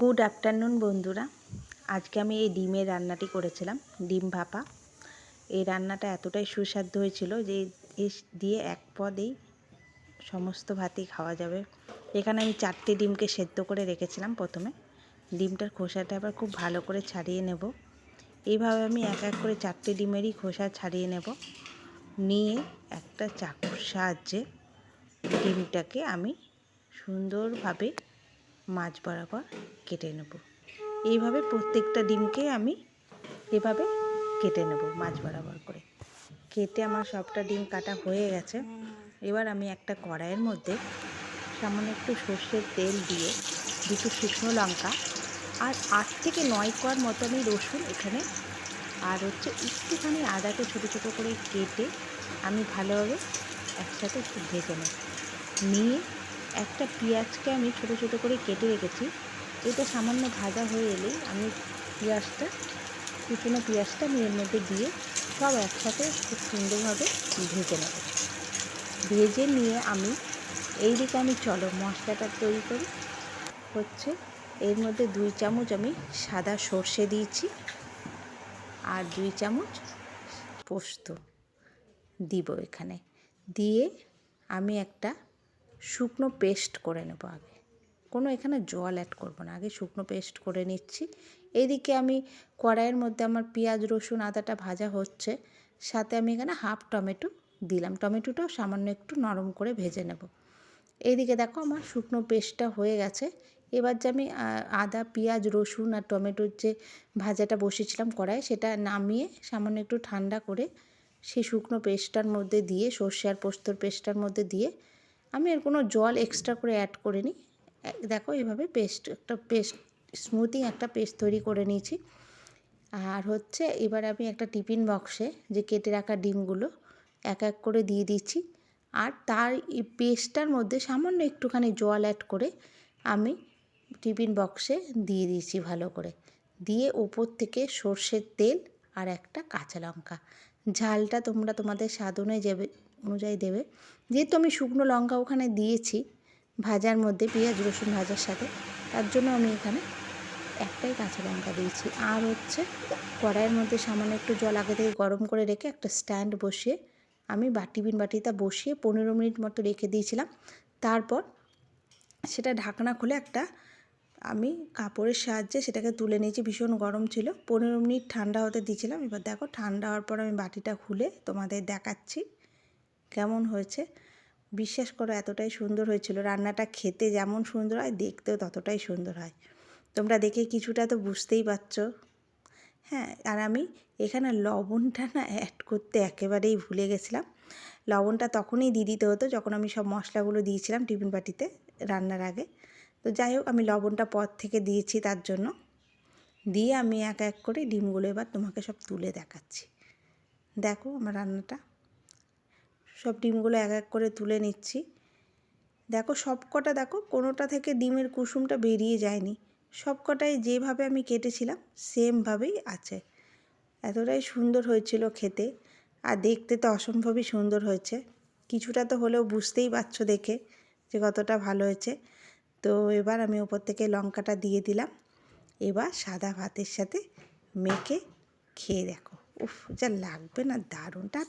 Good afternoon বন্ধুরা। আজকে আমি এই ডিমের রান্নাটি করেছিলাম, ডিম ভাপা। এই রান্নাটা এতটাই সুস্বাদু হয়েছিল যে দিয়ে এক পদেই সমস্ত ভাতই খাওয়া যাবে। এখানে আমি চারটে ডিমকে সেদ্ধ করে রেখেছিলাম প্রথমে। ডিমটার খোসাটা আবার খুব ভালো করে ছাড়িয়ে নেব। এইভাবে আমি এক এক করে চারটে ডিমেরই খোসা ছাড়িয়ে নেব। নিয়ে একটা চাকুর সাহায্যে ডিমটাকে আমি সুন্দরভাবে মাছ বরাবর কেটে নেব। এইভাবে প্রত্যেকটা ডিমকে আমি এভাবে কেটে নেব মাছ বরাবর করে। কেটে আমার সবটা ডিম কাটা হয়ে গেছে। এবার আমি একটা কড়াইয়ের মধ্যে সামান্য একটু সর্ষের তেল দিয়ে দুটো শুকনো লঙ্কা আর আট থেকে নয় কোয়ার মতো আমি রসুন এখানে আর হচ্ছে একটুখানি আদাকে ছোটো ছোটো করে কেটে আমি ভালোভাবে একসাথে একটু ভেজে নেব। নিয়ে একটা পেঁয়াজকে আমি ছোটো ছোটো করে কেটে রেখেছি। এটা সামান্য ভাজা হয়ে এলেই আমি পেঁয়াজটা, কুচনো পেঁয়াজটা আমি এর মধ্যে দিয়ে সব একসাথে খুব সুন্দরভাবে ভেজে নেব। ভেজে নিয়ে আমি এই দিকে আমি চলো মশলাটা তৈরি করি। হচ্ছে এর মধ্যে দুই চামচ আমি সাদা সর্ষে দিয়েছি আর দুই চামচ পোস্ত দিব এখানে। দিয়ে আমি একটা শুকনো পেস্ট করে নেব আগে। কোনো এখানে জল অ্যাড করব না। আগে শুকনো পেস্ট করে নিচ্ছি। এইদিকে আমি কড়াইয়ের মধ্যে আমার পেঁয়াজ, রসুন, আদাটা ভাজা হচ্ছে। সাথে আমি এখানে হাফ টমেটো দিলাম। টমেটোটাও সামান্য একটু নরম করে ভেজে নেব। এইদিকে দেখো আমার শুকনো পেস্টটা হয়ে গেছে। এবার যে আমি আদা, পেঁয়াজ, রসুন আর টমেটোর যে ভাজাটা বসেছিলাম কড়াই সেটা নামিয়ে সামান্য একটু ঠান্ডা করে সেই শুকনো পেস্টটার মধ্যে দিয়ে, সর্ষে আর পোস্তর পেস্টটার মধ্যে দিয়ে আমি এর কোনো জল এক্সট্রা করে অ্যাড করিনি। দেখো এইভাবে পেস্ট একটা পেস্ট স্মুথিং একটা পেস্ট তৈরি করে নিয়েছি। আর হচ্ছে এবার আমি একটা টিফিন বক্সে যে কেটে রাখা ডিমগুলো এক এক করে দিয়ে দিচ্ছি। আর তার পেস্টটার মধ্যে সামান্য একটুখানি জল অ্যাড করে আমি টিফিন বক্সে দিয়ে দিয়েছি ভালো করে। দিয়ে ওপর থেকে সর্ষের তেল আর একটা কাঁচা লঙ্কা। ঝালটা তোমরা তোমাদের স্বাদ অনুযায়ী অনুযায়ী দেবে। যেহেতু আমি শুকনো লঙ্কা ওখানে দিয়েছি, ভাজার মধ্যে পেঁয়াজ, রসুন ভাজার সাথে, তার জন্য আমি এখানে একটাই কাঁচা লঙ্কা দিয়েছি। আর হচ্ছে কড়াইয়ের মধ্যে সামান্য একটু জল আগে থেকে গরম করে রেখে একটা স্ট্যান্ড বসিয়ে আমি বাটি বিন বাটিটা বসিয়ে পনেরো মিনিট মতো রেখে দিয়েছিলাম। তারপর সেটা ঢাকনা খুলে একটা আমি কাপড়ের সাহায্যে সেটাকে তুলে নিয়েছি, ভীষণ গরম ছিল। পনেরো মিনিট ঠান্ডা হতে দিয়েছিলাম। এবার দেখো ঠান্ডা হওয়ার পর আমি বাটিটা খুলে তোমাদের দেখাচ্ছি। কেমন হয়েছে? বিশ্বাস করো এতটাই সুন্দর হয়েছিল। রান্নাটা খেতে যেমন সুন্দর হয়, দেখতেও ততটাই সুন্দর হয়। তোমরা দেখে কিছুটা তো বুঝতেই পারছ। হ্যাঁ আর আমি এখানে লবণটা না অ্যাড করতে একেবারেই ভুলে গেছিলাম। লবণটা তখনই দিয়ে দিতে হতো যখন আমি সব মশলাগুলো দিয়েছিলাম টিফিন বাটিতে রান্নার আগে। তো যাই হোক, আমি লবণটা পর থেকে দিয়েছি তার জন্য। দিয়ে আমি এক এক করে ডিমগুলো এবার তোমাকে সব তুলে দেখাচ্ছি। দেখো আমার রান্নাটা। সব ডিমগুলো এক এক করে তুলে নিচ্ছি। দেখো সব কটা দেখো, কোনোটা থেকে ডিমের কুসুমটা বেরিয়ে যায়নি। সব কটাই যেভাবে আমি কেটেছিলাম, সেমভাবেই আছে। এতটাই সুন্দর হয়েছিল খেতে আর দেখতে তো অসম্ভবই সুন্দর হয়েছে। কিছুটা তো হলেও বুঝতেই পারছ দেখে যে কতটা ভালো হয়েছে। তো এবার আমি ওপর থেকে লঙ্কাটা দিয়ে দিলাম। এবার সাদা ভাতের সাথে মেখে খেয়ে দেখো। উফ, যা লাগবে না দারুণটা